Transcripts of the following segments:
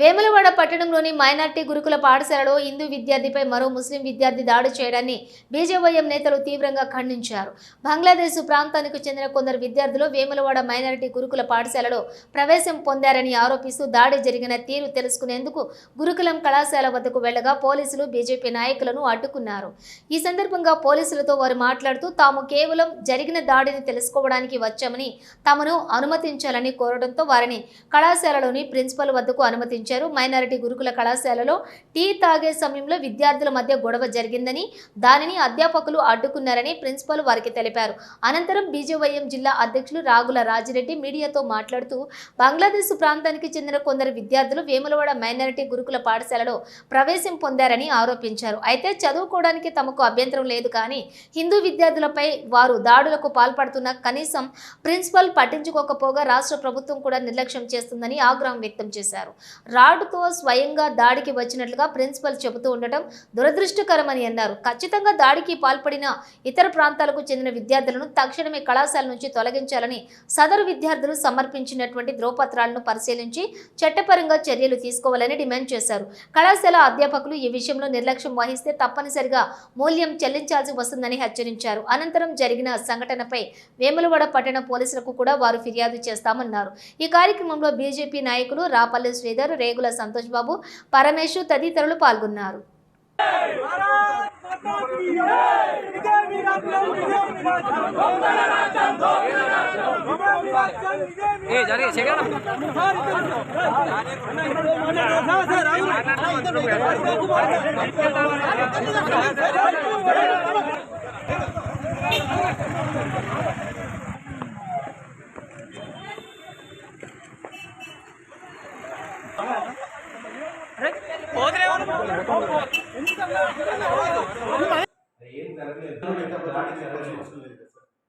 వేములవాడ పట్టణంలోని మైనార్టీ గురుకుల పాఠశాలలో హిందూ విద్యార్థిపై మరో ముస్లిం విద్యార్థి దాడి చేయడాన్ని బీజేవైఎం నేతలు తీవ్రంగా ఖండించారు. బంగ్లాదేశ్ ప్రాంతానికి చెందిన కొందరు విద్యార్థులు వేములవాడ మైనారిటీ గురుకుల పాఠశాలలో ప్రవేశం పొందారని ఆరోపిస్తూ దాడి జరిగిన తీరు తెలుసుకునేందుకు గురుకులం కళాశాల వద్దకు వెళ్ళగా పోలీసులు బీజేపీ నాయకులను అడ్డుకున్నారు. ఈ సందర్భంగా పోలీసులతో వారు మాట్లాడుతూ తాము కేవలం జరిగిన దాడిని తెలుసుకోవడానికి వచ్చామని తమను అనుమతించాలని కోరడంతో వారిని కళాశాలలోని ప్రిన్సిపల్ వద్దకు అనుమతించారు. మైనారిటీ గురుకుల కళాశాలలో టీ తాగే సమయంలో విద్యార్థుల మధ్య గొడవ జరిగిందని దానిని అధ్యాపకులు అడ్డుకున్నారని ప్రిన్సిపల్ వారికి తెలిపారు. అనంతరం బీజేవైఎం జిల్లా అధ్యక్షులు రాగుల రాజిరెడ్డి మీడియాతో మాట్లాడుతూ బంగ్లాదేశ్ ప్రాంతానికి చెందిన కొందరు విద్యార్థులు వేములవాడ మైనారిటీ గురుకుల పాఠశాలలో ప్రవేశం పొందారని ఆరోపించారు. అయితే చదువుకోవడానికి తమకు అభ్యంతరం లేదు కానీ హిందూ విద్యార్థులపై వారు దాడులకు పాల్పడుతున్న కనీసం ప్రిన్సిపల్ పట్టించుకోకపోగా రాష్ట్ర ప్రభుత్వం కూడా నిర్లక్ష్యం చేస్తుందని ఆగ్రహం వ్యక్తం చేశారు. రాడ్తో స్వయంగా దాడికి వచ్చినట్లుగా ప్రిన్సిపల్ చెబుతూ ఉండటం దురదృష్టకరమని అన్నారు. ఖచ్చితంగా దాడికి పాల్పడిన ఇతర ప్రాంతాలకు చెందిన విద్యార్థులను తక్షణమే కళాశాల నుంచి తొలగించాలని సదరు విద్యార్థులు సమర్పించినటువంటి ధ్రువపత్రాలను పరిశీలించి చట్టపరంగా చర్యలు తీసుకోవాలని డిమాండ్ చేశారు. కళాశాల అధ్యాపకులు ఈ విషయంలో నిర్లక్ష్యం వహిస్తే తప్పనిసరిగా మూల్యం చెల్లించాల్సి వస్తుందని హెచ్చరించారు. అనంతరం జరిగిన సంఘటనపై వేములవాడ పట్టణ పోలీసులకు కూడా వారు ఫిర్యాదు చేస్తామన్నారు. ఈ కార్యక్రమంలో బీజేపీ నాయకులు రాపల్లి శ్రీధర్ రేగుల సంతోష్ బాబు పరమేశు తదితరులు పాల్గొన్నారు.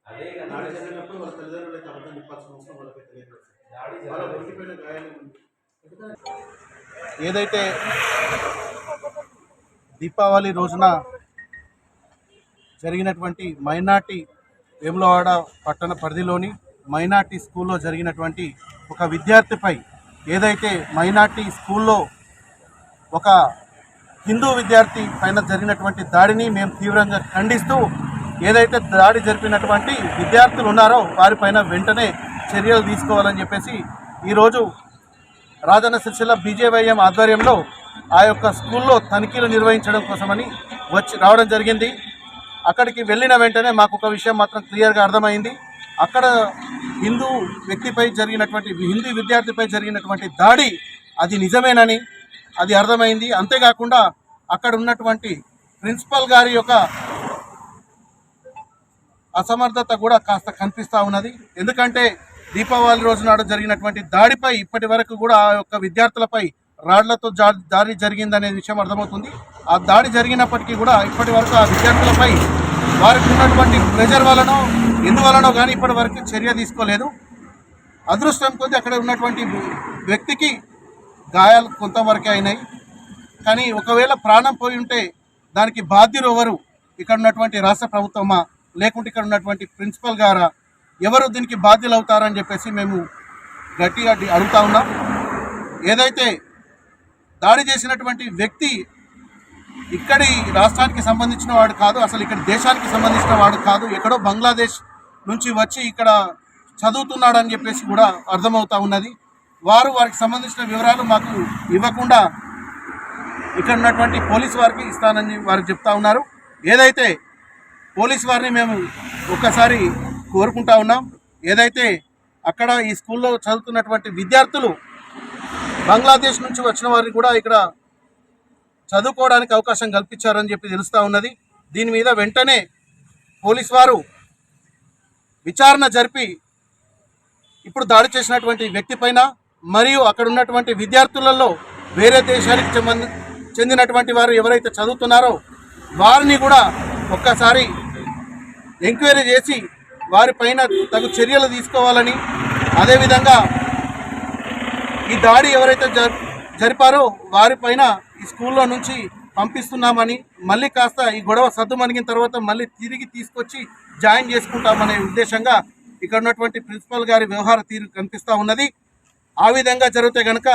అదే జరిగినప్పుడు వాళ్ళ తల్లిదండ్రులకి చెప్పాల్సిన అవసరం వాళ్ళకి తెలియదు వాళ్ళ గాయాలు ఏదైతే దీపావళి రోజున జరిగినటువంటి మైనార్టీ వేములవాడ పట్టణ పరిధిలోని మైనార్టీ స్కూల్లో జరిగినటువంటి ఒక విద్యార్థిపై ఏదైతే మైనార్టీ స్కూల్లో ఒక హిందూ విద్యార్థి పైన జరిగినటువంటి దాడిని మేము తీవ్రంగా ఖండిస్తూ ఏదైతే దాడి జరిపినటువంటి విద్యార్థులు ఉన్నారో వారిపైన వెంటనే చర్యలు తీసుకోవాలని చెప్పేసి ఈరోజు రాజన్న సిరిసిల్ల బీజేవైఎం ఆధ్వర్యంలో ఆ యొక్క స్కూల్లో తనిఖీలు నిర్వహించడం కోసమని వచ్చి రావడం జరిగింది. అక్కడికి వెళ్ళిన వెంటనే మాకు ఒక విషయం మాత్రం క్లియర్గా అర్థమైంది. అక్కడ హిందూ వ్యక్తిపై జరిగినటువంటి హిందూ విద్యార్థిపై జరిగినటువంటి దాడి అది నిజమేనని అది అర్థమైంది. అంతేకాకుండా అక్కడ ఉన్నటువంటి ప్రిన్సిపల్ గారి యొక్క అసమర్థత కూడా కాస్త కనిపిస్తూ ఉన్నది. ఎందుకంటే దీపావళి రోజు నాడు జరిగినటువంటి దాడిపై ఇప్పటి వరకు కూడా ఆ యొక్క విద్యార్థులపై రాళ్ళతో దాడి జరిగిందనే విషయం అర్థమవుతుంది. ఆ దాడి జరిగినప్పటికీ కూడా ఇప్పటి వరకు ఆ విద్యార్థులపై వారికి ఉన్నటువంటి ప్రెజర్ వలనో ఎందువలనో కానీ ఇప్పటి వరకు చర్య తీసుకోలేదు. అదృష్టం కొద్దీ అక్కడ ఉన్నటువంటి వ్యక్తికి గాయాలు కొంతవరకే అయినాయి. కానీ ఒకవేళ ప్రాణం పోయి ఉంటే దానికి బాధ్యులు ఎవరు? ఇక్కడ ఉన్నటువంటి రాష్ట్ర ప్రభుత్వమా? లేకుంటే ఇక్కడ ఉన్నటువంటి ప్రిన్సిపల్ గారా? ఎవరు దీనికి బాధ్యులు అవుతారని చెప్పేసి మేము గట్టిగా అడుగుతా ఉన్నాం. ఏదైతే దాడి చేసినటువంటి వ్యక్తి ఇక్కడి రాష్ట్రానికి సంబంధించిన వాడు కాదు అసలు ఇక్కడ దేశానికి సంబంధించిన వాడు కాదు ఎక్కడో బంగ్లాదేశ్ నుంచి వచ్చి ఇక్కడ చదువుతున్నాడని చెప్పేసి కూడా అర్థమవుతా ఉన్నది. వారు వారికి సంబంధించిన వివరాలు మాకు ఇవ్వకుండా ఇక్కడ ఉన్నటువంటి పోలీస్ వారికి ఇస్తానని వారు చెప్తా ఉన్నారు. ఏదైతే పోలీస్ వారిని మేము ఒక్కసారి కోరుకుంటా ఉన్నాం ఏదైతే అక్కడ ఈ స్కూల్లో చదువుతున్నటువంటి విద్యార్థులు బంగ్లాదేశ్ నుంచి వచ్చిన వారిని కూడా ఇక్కడ చదువుకోవడానికి అవకాశం కల్పించారని చెప్పి తెలుస్తూ ఉన్నది. దీని మీద వెంటనే పోలీస్ వారు విచారణ జరిపి ఇప్పుడు దాడి చేసినటువంటి వ్యక్తి పైన మరియు అక్కడ ఉన్నటువంటి విద్యార్థులలో వేరే దేశానికి చెందినటువంటి వారు ఎవరైతే చదువుతున్నారో వారిని కూడా ఒక్కసారి ఎంక్వైరీ చేసి వారిపైన తగు చర్యలు తీసుకోవాలని అదేవిధంగా ఈ దాడి ఎవరైతే జ- జరిపారో వారిపైన ఈ స్కూల్లో నుంచి పంపిస్తున్నామని మళ్ళీ కాస్త ఈ గొడవ సర్దుమణిగిన తర్వాత మళ్ళీ తిరిగి తీసుకొచ్చి జాయిన్ చేసుకుంటామనే ఉద్దేశంగా ఇక్కడ ఉన్నటువంటి ప్రిన్సిపల్ గారి వ్యవహార తీరు కనిపిస్తూ ఉన్నది. ఆ విధంగా జరిగితే కనుక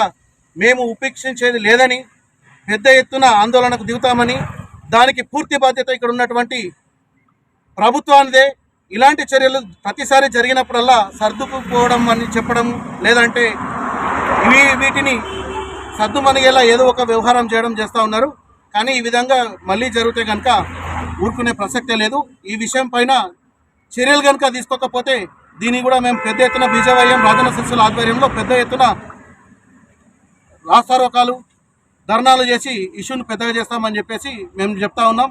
మేము ఉపేక్షించేది లేదని పెద్ద ఎత్తున ఆందోళనకు దిగుతామని దానికి పూర్తి బాధ్యత ఇక్కడ ఉన్నటువంటి ప్రభుత్వానిదే. ఇలాంటి చర్యలు ప్రతిసారి జరిగినప్పుడల్లా సర్దుకుపోవడం అని చెప్పడం లేదంటే ఇవి వీటిని సర్దుమనిగేలా ఏదో ఒక వ్యవహారం చేయడం చేస్తూ ఉన్నారు. కానీ ఈ విధంగా మళ్ళీ జరిగితే కనుక ఊరుకునే ప్రసక్తే లేదు. ఈ విషయం పైన చర్యలు కనుక తీసుకోకపోతే దీన్ని కూడా మేము పెద్ద ఎత్తున బీజేవైఎం రాజన్న శిష్యుల ఆధ్వర్యంలో పెద్ద ఎత్తున రాస్తారోకాలు ధర్నాలు చేసి ఇష్యూని పెద్దగా చేస్తామని చెప్పేసి మేము చెప్తా ఉన్నాం.